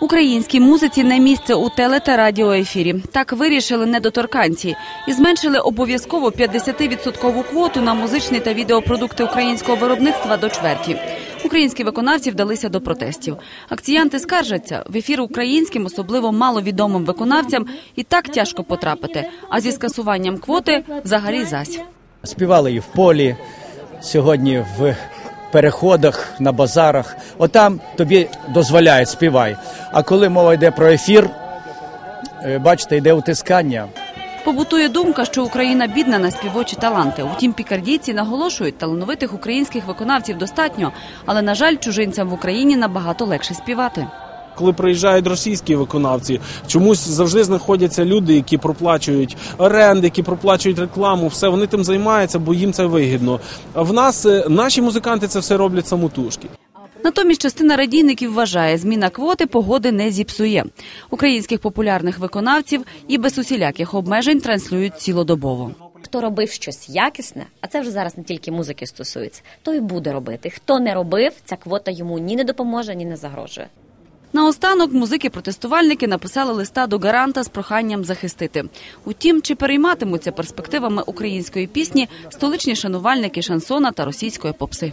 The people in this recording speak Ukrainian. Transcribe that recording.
Українській музиці не місце у теле та радіоефірі. Так вирішили недоторканці і зменшили обов'язково 50-відсоткову квоту на музичний та відеопродукти українського виробництва до чверті. Українські виконавці вдалися до протестів. Акціянти скаржаться в ефір українським, особливо маловідомим виконавцям, і так тяжко потрапити. А зі скасуванням квоти взагалі зась. Співали і в полі, сьогодні в переходах, на базарах. Отам тобі дозволяють, співай. А коли мова йде про ефір, е, бачите, йде утискання. Побутує думка, що Україна бідна на співочі таланти. Утім, пікардійці наголошують, талановитих українських виконавців достатньо, але на жаль, чужинцям в Україні набагато легше співати. Коли приїжджають російські виконавці, чомусь завжди знаходяться люди, які проплачують оренди, які проплачують рекламу. Все вони тим займаються, бо їм це вигідно. А в нас е, наші музиканти це все роблять самотужки. Натомість частина радійників вважає, зміна квоти погоди не зіпсує. Українських популярних виконавців і без усіляких обмежень транслюють цілодобово. Хто робив щось якісне, а це вже зараз не тільки музики стосується, той буде робити. Хто не робив, ця квота йому ні не допоможе, ні не загрожує. Наостанок музики-протестувальники написали листа до гаранта з проханням захистити. Утім, чи перейматимуться перспективами української пісні столичні шанувальники шансона та російської попси.